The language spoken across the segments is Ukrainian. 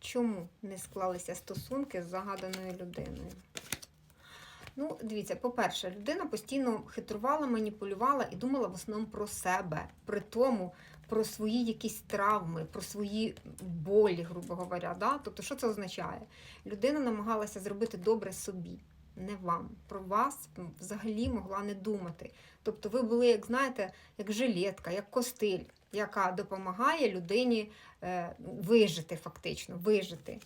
Чому не склалися стосунки з загаданою людиною? Ну, дивіться, по-перше, людина постійно хитрувала, маніпулювала і думала в основному про себе, при тому про свої якісь травми, про свої болі, грубо говоря. Да? Тобто, що це означає? Людина намагалася зробити добре собі, не вам. Про вас взагалі могла не думати. Тобто, ви були, як знаєте, як жилетка, як костиль, яка допомагає людині е, вижити, фактично, вижити.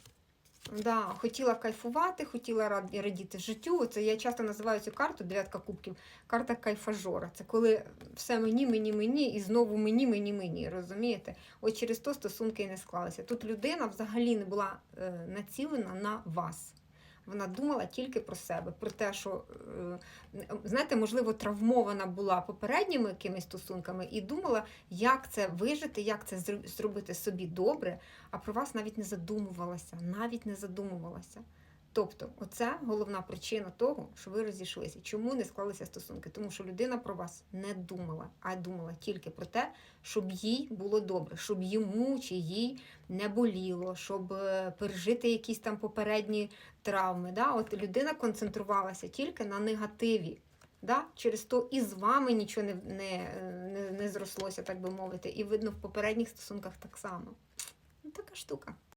Да, хотіла кайфувати, хотіла радіти життю. Це я часто називаю цю карту дев'ятка кубків, карта кайфажора. Це коли все мені, мені, мені, і знову мені, мені, мені. Розумієте? От через то стосунки і не склалися. Тут людина взагалі не була е, націлена на вас. Вона думала тільки про себе, про те, що е, знаєте, можливо, травмована була попередніми якимись стосунками і думала, як це вижити, як це зр- зробити собі добре, а про вас навіть не задумувалася, навіть не задумувалася. Тобто, оце головна причина того, що ви розійшлися. Чому не склалися стосунки? Тому що людина про вас не думала, а думала тільки про те, щоб їй було добре, щоб йому чи їй не боліло, щоб е, пережити якісь там попередні травми. Да? От людина концентрувалася тільки на негативі. Да? Через то і з вами нічого не, не, не, не зрослося, так би мовити. І видно, в попередніх стосунках так само. Ну, така штука.